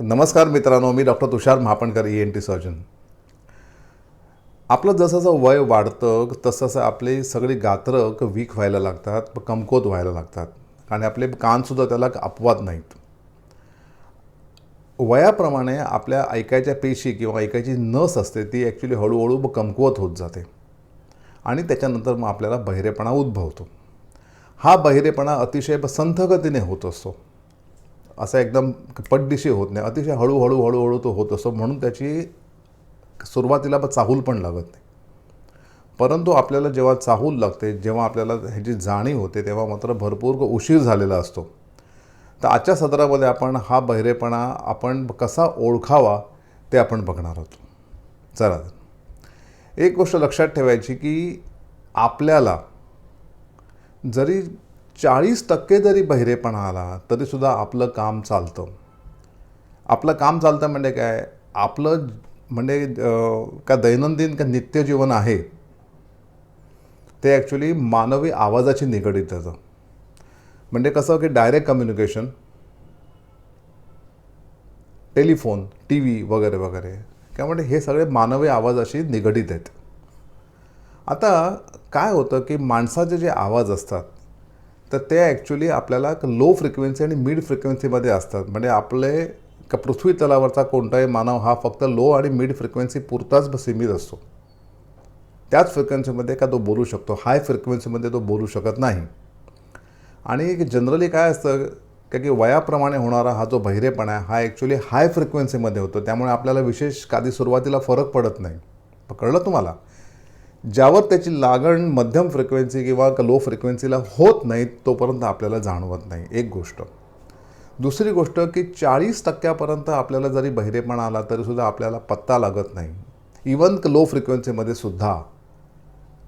नमस्कार मित्रांनो मी doctor Tushar Mahapankar E N T surgeon आपलं जसं जसं वय वाढतं तसं तसं आपले सगळी गात्रक वीक व्हायला लागतात कमकुवत व्हायला लागतात आणि आपले कानसुद्धा त्याला अपवाद नाहीत. वयाप्रमाणे आपल्या ऐकायच्या पेशी किंवा ऐकायची नस असते ती ॲक्च्युली हळूहळू कमकुवत होत जाते आणि त्याच्यानंतर मग आपल्याला बहिरेपणा उद्भवतो. हा बहिरेपणा अतिशय संथ गतीने होत असतो. असा एकदम पटदिशी होत नाही. अतिशय हळूहळू हळूहळू तो होत असतो. म्हणून त्याची सुरुवातीला चाहूल पण लागत नाही. परंतु आपल्याला जेव्हा चाहूल लागते जेव्हा आपल्याला ह्याची जाणीव होते तेव्हा मात्र भरपूर उशीर झालेला असतो. तर आजच्या सत्रामध्ये आपण हा बहिरेपणा आपण कसा ओळखावा ते आपण बघणार आहोत. चला तर. एक गोष्ट लक्षात ठेवायची की आपल्याला जरी चाळीस टक्के जरी बहिरेपणा आला तरीसुद्धा आपलं काम चालतं. आपलं काम चालतं म्हणजे काय? आपलं म्हणजे का दैनंदिन का नित्यजीवन आहे ते ॲक्च्युली मानवी आवाजाशी निगडीत त्याचं म्हणजे कसं की direct communication telephone T V वगैरे वगैरे म्हणजे हे सगळे मानवी आवाजाशी निगडीत आहेत. आता काय होतं की माणसाचे जे आवाज असतात तर ते ॲक्च्युली आपल्याला लो फ्रिक्वेन्सी आणि मिड फ्रिक्वेन्सीमध्ये असतात. म्हणजे आपले का पृथ्वी तलावरचा कोणताही मानव हा फक्त लो आणि मिड फ्रिक्वेन्सी पुरताच सीमित असतो. त्याच फ्रिक्वेन्सीमध्ये का तो बोलू शकतो? हाय फ्रिक्वेन्सीमध्ये तो बोलू शकत नाही. आणि जनरली काय असतं? का की वयाप्रमाणे होणारा हा जो बहिरेपणा आहे हा ॲक्च्युली हाय फ्रिक्वेन्सीमध्ये होतो. त्यामुळे आपल्याला विशेष कधी सुरुवातीला फरक पडत नाही. कळलं तुम्हाला? ज्यावर त्याची लागण मध्यम फ्रिक्वेन्सी किंवा लो फ्रिक्वेन्सीला होत नाही तोपर्यंत आपल्याला जाणवत नाही. एक गोष्ट. दुसरी गोष्ट की चाळीस टक्क्यापर्यंत आपल्याला जरी बहिरेपणा आला तरीसुद्धा आपल्याला पत्ता लागत नाही. इवन लो फ्रिक्वेन्सीमध्ये सुद्धा.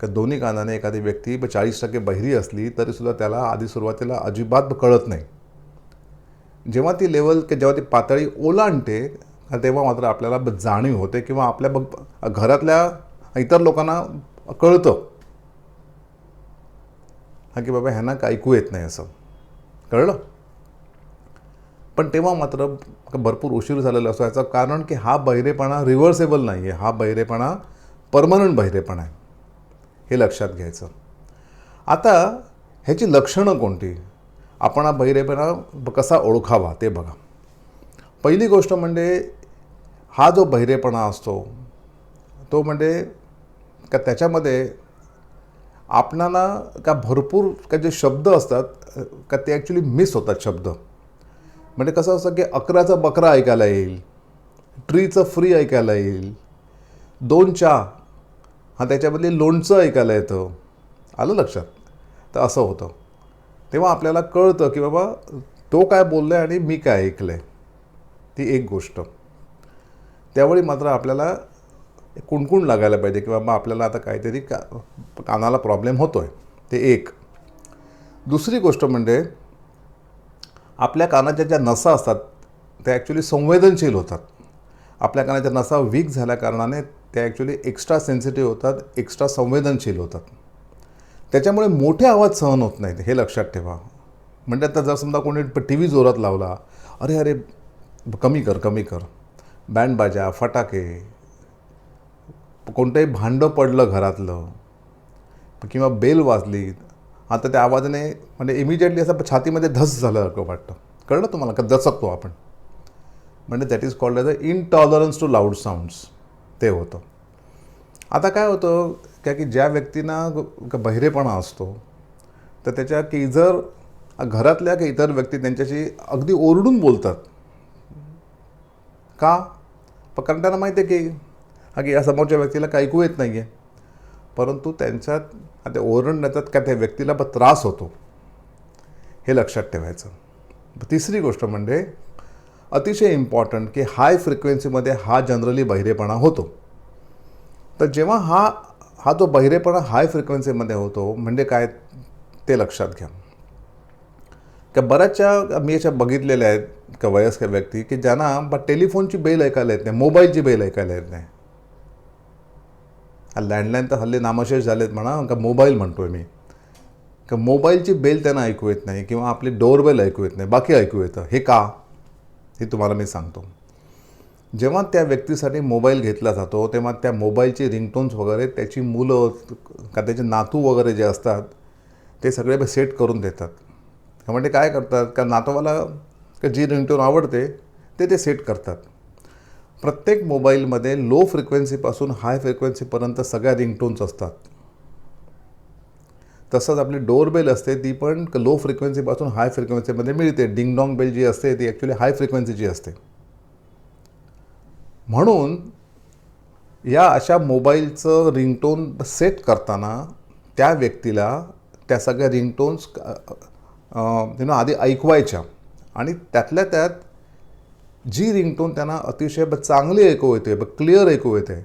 का दोन्ही कानाने एखादी व्यक्ती चाळीस टक्के बहिरी असली तरीसुद्धा त्याला आधी सुरुवातीला अजिबात कळत नाही. जेव्हा ती लेवल की जेव्हा ती पातळी ओलांडते तेव्हा मात्र आपल्याला जाणीव होते किंवा आपल्या बघ घरातल्या इतर लोकांना कळतं. हा की बाबा ह्यांना काय ऐकू येत नाही असं. कळलं? पण तेव्हा मात्र भरपूर उशीर झालेला असतो याचं कारण की हा बहिरेपणा रिव्हर्सेबल नाही आहे हा बहिरेपणा परमनंट बहिरेपणा आहे. हे लक्षात घ्यायचं. आता ह्याची लक्षणं कोणती? आपण हा बहिरेपणा कसा ओळखावा ते बघा. पहिली गोष्ट म्हणजे हा जो बहिरेपणा असतो तो म्हणजे का त्याच्यामध्ये आपणाला का भरपूर का जे शब्द असतात का ते ॲक्च्युली मिस होतात शब्द. म्हणजे कसं असतं की अकराचा बकरा ऐकायला येईल ट्रीचं फ्री ऐकायला येईल दोन चहा हा त्याच्यामधले लोणचं ऐकायला येतं. आलं लक्षात? तर असं होतं. तेव्हा आपल्याला कळतं की बाबा तो काय बोललं आहे आणि मी काय ऐकलं आहे ती एक गोष्ट. त्यावेळी मात्र आपल्याला कुणकुण लागायला पाहिजे की बाबा आपल्याला आता काहीतरी का कानाला प्रॉब्लेम होतो आहे ते एक. दुसरी गोष्ट म्हणजे आपल्या कानाच्या ज्या नसा असतात त्या ॲक्च्युली संवेदनशील होतात. आपल्या कानाच्या नसा वीक झाल्या कारणाने त्या ॲक्च्युली एक्स्ट्रा सेन्सिटिव्ह होतात एक्स्ट्रा संवेदनशील होतात. त्याच्यामुळे मोठे आवाज सहन होत नाहीत हे लक्षात ठेवा. म्हणजे आता जर समजा कोणी टी व्ही जोरात लावला अरे अरे कमी कर कमी कर. बँड बाजा फटाके कोणतंही भांडं पडलं घरातलं किंवा बेल वाजली आता त्या आवाजाने म्हणजे इमिजिएटली असं छातीमध्ये धस झाल्यासारखं वाटतं. कळलं तुम्हाला का? दचकतो आपण. म्हणजे that is called as a intolerance to loud sounds ते होतं. आता काय होतं काय की ज्या व्यक्तींना बहिरेपणा असतो तर त्याच्या की जर घरातल्या की इतर व्यक्ती त्यांच्याशी अगदी ओरडून बोलतात. का? कारण त्यांना माहिती आहे की हा की या समोरच्या व्यक्तीला काही ऐकू येत नाही आहे परंतु त्यांच्यात आता ओरडण्याच्यात का त्या व्यक्तीला पण त्रास होतो. हे लक्षात ठेवायचं. तिसरी गोष्ट म्हणजे अतिशय इम्पॉर्टंट की हाय फ्रिक्वेन्सीमध्ये हा जनरली बहिरेपणा होतो. तर जेव्हा हा हा जो बहिरेपणा हाय फ्रिक्वेन्सीमध्ये होतो म्हणजे काय ते लक्षात घ्या. का बऱ्याचशा मी अशा बघितलेल्या आहेत का वयस्कर व्यक्ती की ज्यांना टेलिफोनची बेल ऐकायला येत नाही मोबाईलची बेल ऐकायला येत नाही. लँडलाईन तर हल्ली नामशेष झालेत म्हणा का मोबाईल म्हणतो आहे मी. का मोबाईलची बेल त्यांना ऐकू येत नाही किंवा आपली डोअरबेल ऐकू येत नाही. बाकी ऐकू येतं. हे का? हे तुम्हाला मी सांगतो. जेव्हा त्या व्यक्तीसाठी मोबाईल घेतला जातो तेव्हा त्या मोबाईलचे रिंगटोन्स वगैरे त्याची मुलं का त्याचे नातू वगैरे जे असतात ते सगळे सेट करून देतात. म्हणजे काय करतात? का नातवाला का जी रिंगटोन आवडते ते ते सेट करतात. प्रत्येक मोबाईलमध्ये लो फ्रिक्वेन्सीपासून हाय फ्रिक्वेन्सीपर्यंत सगळ्या रिंगटोन्स असतात. तसंच आपली डोअरबेल असते ती पण लो फ्रिक्वेन्सीपासून हाय फ्रिक्वेन्सीमध्ये मिळते. डिंग डॉंग बेल जी असते ती ॲक्च्युली हाय फ्रिक्वेन्सीची असते. म्हणून या अशा मोबाईलचं रिंगटोन सेट करताना त्या व्यक्तीला त्या सगळ्या रिंगटोन्स यु नो आधी ऐकवायच्या. आणि त्यातल्या त्यात जी रिंगटोन त्यांना अतिशय ब- चांगली ऐकू येते ब क्लिअर ऐकू येते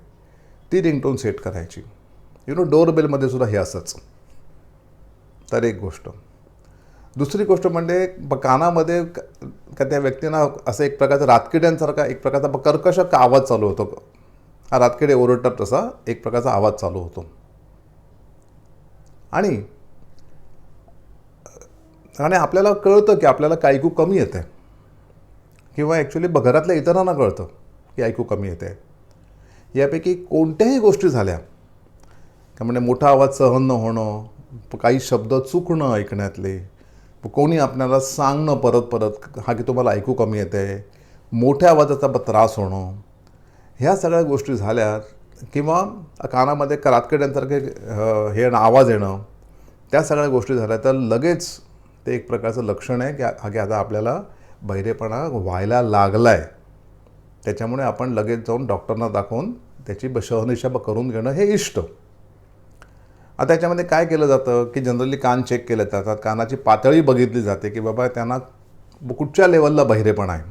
ती रिंगटोन सेट करायची. यु नो डोअरबेलमध्ये सुद्धा हे असंच. तर एक गोष्ट. दुसरी गोष्ट म्हणजे ब- कानामध्ये का त्या व्यक्तींना असं एक प्रकारचं रातकिड्यांसारखा एक प्रकारचा ब- कर्कश का आवाज चालू होतो. हा रातकिडे ओरडतात तसा एक प्रकारचा आवाज चालू होतो. आणि आणि आपल्याला कळतं की आपल्याला कायकू कमी येते किंवा ॲक्च्युली घरातल्या इतरांना कळतं की ऐकू कमी येते आहे यापैकी कोणत्याही गोष्टी झाल्या का म्हणजे मोठा आवाज सहन न होणं काही शब्द चुकणं ऐकण्यातले कोणी आपल्याला सांगणं परत परत हा की तुम्हाला ऐकू कमी येते मोठ्या आवाजाचा त्रास होणं ह्या सगळ्या गोष्टी झाल्या किंवा कानामध्ये करातकड्यांसारखे हे येणं आवाज येणं त्या सगळ्या गोष्टी झाल्या. तर लगेच ते एक प्रकारचं लक्षण आहे की हा की आता आपल्याला बहिरेपणा व्हायला लागला आहे त्याच्यामुळे आपण लगेच जाऊन डॉक्टरना दाखवून त्याची ब- करून घेणं हे इष्ट. आता याच्यामध्ये काय केलं जातं की जनरली कान चेक केले जातात कानाची पातळी बघितली जाते की बाबा त्यांना कुठच्या लेवलला बहिरेपणा आहे.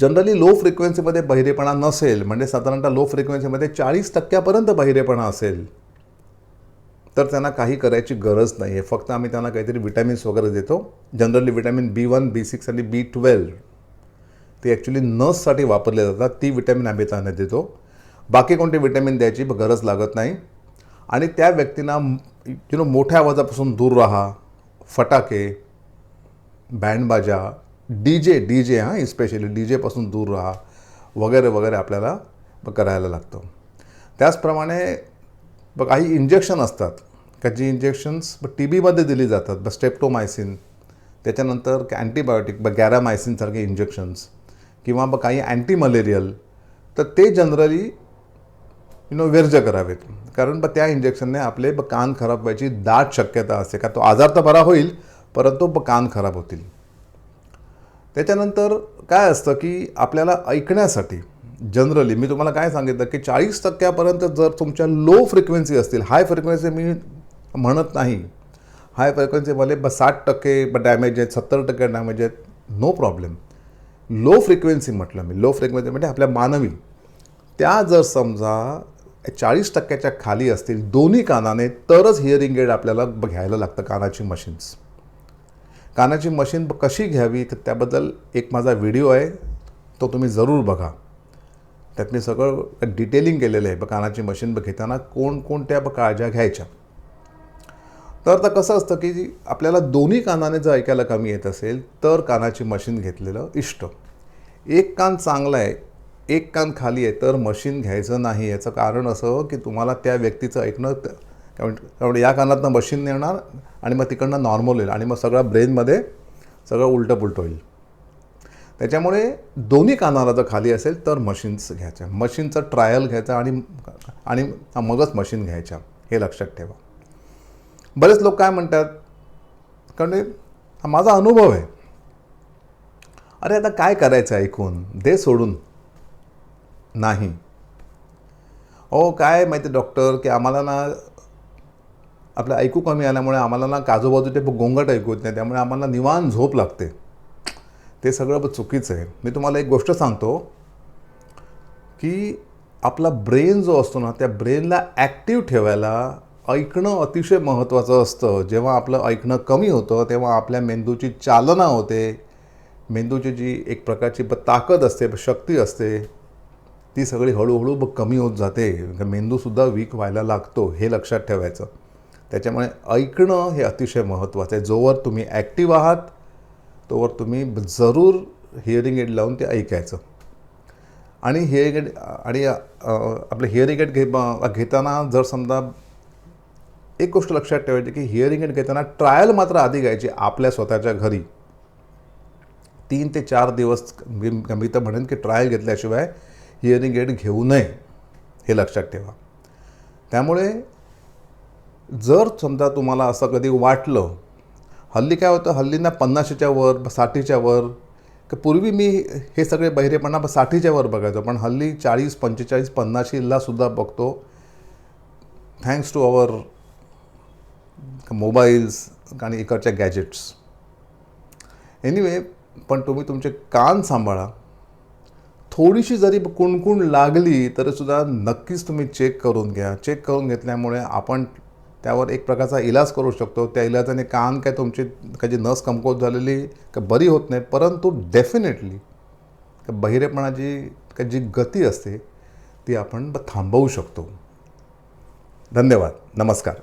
जनरली लो फ्रिक्वेन्सीमध्ये बहिरेपणा नसेल म्हणजे साधारणतः लो फ्रिक्वेन्सीमध्ये चाळीस टक्क्यापर्यंत बहिरेपणा असेल तर त्यांना काही करायची गरज नाही आहे. फक्त आम्ही त्यांना काहीतरी विटॅमिन्स वगैरे देतो. Generally vitamin B one B six आणि बी ट्वेल्व ते ॲक्च्युली नससाठी वापरले जातात. ती विटॅमिन आम्ही त्यांना देतो. बाकी कोणती विटॅमिन द्यायची गरज लागत नाही. आणि त्या व्यक्तींना यु नो मोठ्या आवाजापासून दूर राहा फटाके बँडबाजा डी जे डी जे हां इस्पेशली डी जेपासून दूर राहा वगैरे वगैरे आपल्याला करायला लागतं. त्याचप्रमाणे ब काही इंजेक्शन असतात. का जी इंजेक्शन्स टी बीमध्ये दिली जातात ब स्टेप्टोमायसिन त्याच्यानंतर अँटीबायोटिक ब गॅरामायसिनसारखे इंजेक्शन्स किंवा ब काही अँटी मलेरियल तर ते जनरली यु नो व्यर्ज करावेत. कारण ब त्या इंजेक्शनने आपले ब कान खराब व्हायची दाट शक्यता असते. का तो आजार तर बरा होईल परंतु ब कान खराब होतील. त्याच्यानंतर काय असतं की आपल्याला ऐकण्यासाठी जनरली मी तुम्हाला काय सांगितलं की चाळीस टक्क्यापर्यंत जर तुमच्या लो फ्रिक्वेन्सी असतील हाय फ्रिक्वेन्सी मी म्हणत नाही. हाय फ्रिक्वेन्सीवाले ब साठ टक्के ब डॅमेज आहेत सत्तर टक्के डॅमेज आहेत नो प्रॉब्लेम लो फ्रिक्वेन्सी म्हटलं मी लो फ्रिक्वेन्सी म्हणजे आपल्या मानवी. त्या जर समजा चाळीस टक्क्याच्या खाली असतील दोन्ही कानाने तरच हिअरिंग एड आपल्याला ब- घ्यायला लागतं कानाची मशीन्स कानाची मशीन ब- कशी घ्यावी तर त्याबद्दल एक माझा व्हिडिओ आहे तो तुम्ही जरूर बघा. त्यात सगळं डिटेलिंग केलेलं आहे. ब कानाची मशीन ब घेताना कोणकोणत्या ब काळज्या घ्यायच्या. तर आता कसं असतं की आपल्याला दोन्ही कानाने जर ऐकायला कमी येत असेल तर कानाची मशीन घेतलेलं इष्ट. एक कान चांगला आहे एक कान खाली आहे तर मशीन घ्यायचं नाही. याचं कारण असं की तुम्हाला त्या व्यक्तीचं ऐकणं त्यामुळे या कानातनं मशीन येणार आणि मग तिकडनं नॉर्मल होईल आणि मग सगळ्या ब्रेनमध्ये सगळं उलटं पुलटं होईल. त्याच्यामुळे दोन्ही कानाला जर खाली असेल तर मशीन्स घ्यायच्या. मशीनचं ट्रायल घ्यायचं आणि आणि मगच मशीन घ्यायच्या. हे लक्षात ठेवा. बरेच लोक काय म्हणतात? कारण हा माझा अनुभव आहे. अरे आता काय करायचं ऐकून? दे सोडून. नाही. अहो काय माहिती डॉक्टर की आम्हाला ना आपलं ऐकू कमी आल्यामुळे आम्हाला ना काजूबाजूचे गोंगट ऐकू येत नाही. त्यामुळे आम्हाला निवान झोप लागते. ते सगळं ब- चुकीचं आहे. मी तुम्हाला एक गोष्ट सांगतो की आपला ब्रेन जो असतो ना त्या ब्रेनला ॲक्टिव्ह ठेवायला ऐकणं अतिशय महत्त्वाचं असतं. जेव्हा आपलं ऐकणं कमी होतं तेव्हा आपल्या मेंदूची चालना होते. मेंदूची जी एक प्रकारची ताकद असते शक्ती असते ती सगळी हळूहळू ब कमी होत जाते. मेंदूसुद्धा वीक व्हायला लागतो हे लक्षात ठेवायचं. त्याच्यामुळे ऐकणं हे अतिशय महत्त्वाचं आहे. जोवर तुम्ही ॲक्टिव्ह आहात तोवर तुम्ही जरूर हिअरिंग एड लावून ते ऐकायचं. आणि हिअरिंग एड आणि आपलं हिअरिंग एड घे घेताना जर समजा एक गोष्ट लक्षात ठेवायची की हिअरिंग एड घेताना ट्रायल मात्र आधी घ्यायची आपल्या स्वतःच्या घरी. तीन ते चार दिवस मी मी तर म्हणेन की ट्रायल घेतल्याशिवाय हिअरिंग एड घेऊ नये हे लक्षात ठेवा. त्यामुळे जर समजा तुम्हाला असं कधी वाटलं हल्ली काय होतं हल्लींना पन्नाशीच्या वर साठीच्या वर पूर्वी मी हे सगळे बहिरेपणा साठीच्या वर बघायचो पण हल्ली चाळीस पंचेचाळीस पन्नाशीला सुद्धा बघतो. थँक्स टू अवर मोबाईल्स आणि इकडच्या गॅजेट्स एनिवे पण तुम्ही तुमचे कान सांभाळा. थोडीशी जरी कुणकुण लागली तरीसुद्धा नक्कीच तुम्ही चेक करून घ्या. चेक करून घेतल्यामुळे आपण त्यावर एक प्रकारचा इलाज करू शकतो. त्या इलाजाने कान काय तुमची काही नस कमकुवत झालेली का बरी होत नाही परंतु डेफिनेटली बहिरेपणाची का जी गती असते ती आपण थांबवू शकतो. धन्यवाद. नमस्कार.